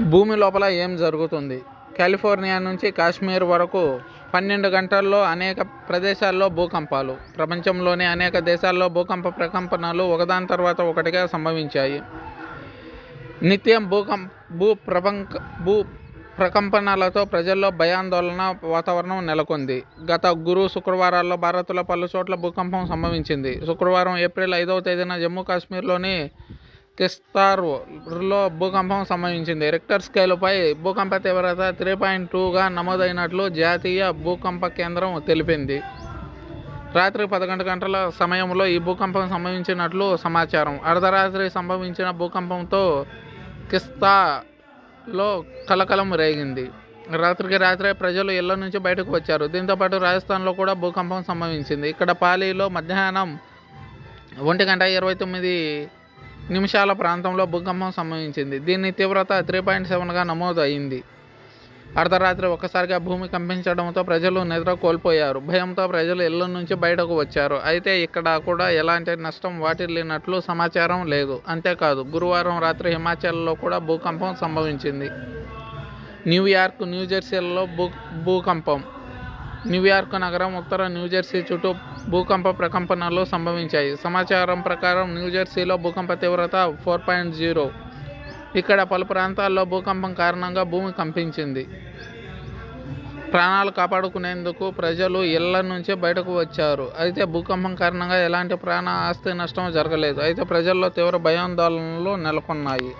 భూమి లోపల ఏం జరుగుతుంది? కాలిఫోర్నియా నుంచి కాశ్మీర్ వరకు పన్నెండు గంటల్లో అనేక ప్రదేశాల్లో భూకంపాలు ప్రపంచంలోని అనేక దేశాల్లో భూకంప ప్రకంపనలు ఒకదాని తర్వాత ఒకటిగా సంభవించాయి. నిత్యం భూకం భూ ప్రపంక భూ ప్రకంపనలతో ప్రజల్లో భయాందోళన వాతావరణం నెలకొంది. గత గురు శుక్రవారాల్లో భారత్లో పలు చోట్ల భూకంపం సంభవించింది. శుక్రవారం ఏప్రిల్ ఐదవ తేదీన జమ్మూ కాశ్మీర్లోని కిస్తార్లో భూకంపం సంభవించింది. రిక్టర్ స్కేలుపై భూకంప తీవ్రత త్రీ పాయింట్ టూగా నమోదైనట్లు జాతీయ భూకంప కేంద్రం తెలిపింది. రాత్రి పదకొండు గంటల సమయంలో ఈ భూకంపం సంభవించినట్లు సమాచారం. అర్ధరాత్రి సంభవించిన భూకంపంతో కిస్తాలో కలకలం రేగింది. రాత్రికి రాత్రే ప్రజలు ఇళ్ళ నుంచి బయటకు వచ్చారు. దీంతోపాటు రాజస్థాన్లో కూడా భూకంపం సంభవించింది. ఇక్కడ పాలీలో మధ్యాహ్నం ఒంటి గంట ఇరవై తొమ్మిది నిమిషాల ప్రాంతంలో భూకంపం సంభవించింది. దీని తీవ్రత త్రీ పాయింట్ సెవెన్గా నమోదు అయింది అర్ధరాత్రి ఒక్కసారిగా భూమి కంపించడంతో ప్రజలు నిద్ర కోల్పోయారు. భయంతో ప్రజలు ఇళ్ళ నుంచి బయటకు వచ్చారు. అయితే ఇక్కడ కూడా ఎలాంటి నష్టం వాటిల్లినట్లు సమాచారం లేదు. అంతేకాదు గురువారం రాత్రి హిమాచల్లో కూడా భూకంపం సంభవించింది. న్యూయార్క్ న్యూజెర్సీలలో భూ భూకంపం న్యూయార్క్ నగరం ఉత్తర న్యూజెర్సీ చుట్టూ భూకంప ప్రకంపనలు సంభవించాయి. సమాచారం ప్రకారం న్యూజెర్సీలో భూకంప తీవ్రత ఫోర్ పాయింట్ జీరో. ఇక్కడ పలు ప్రాంతాల్లో భూకంపం కారణంగా భూమి కంపించింది. ప్రాణాలు కాపాడుకునేందుకు ప్రజలు ఇళ్ళ నుంచే బయటకు వచ్చారు. అయితే భూకంపం కారణంగా ఎలాంటి ప్రాణ ఆస్తి నష్టం జరగలేదు. అయితే ప్రజల్లో తీవ్ర భయాందోళనలు నెలకొన్నాయి.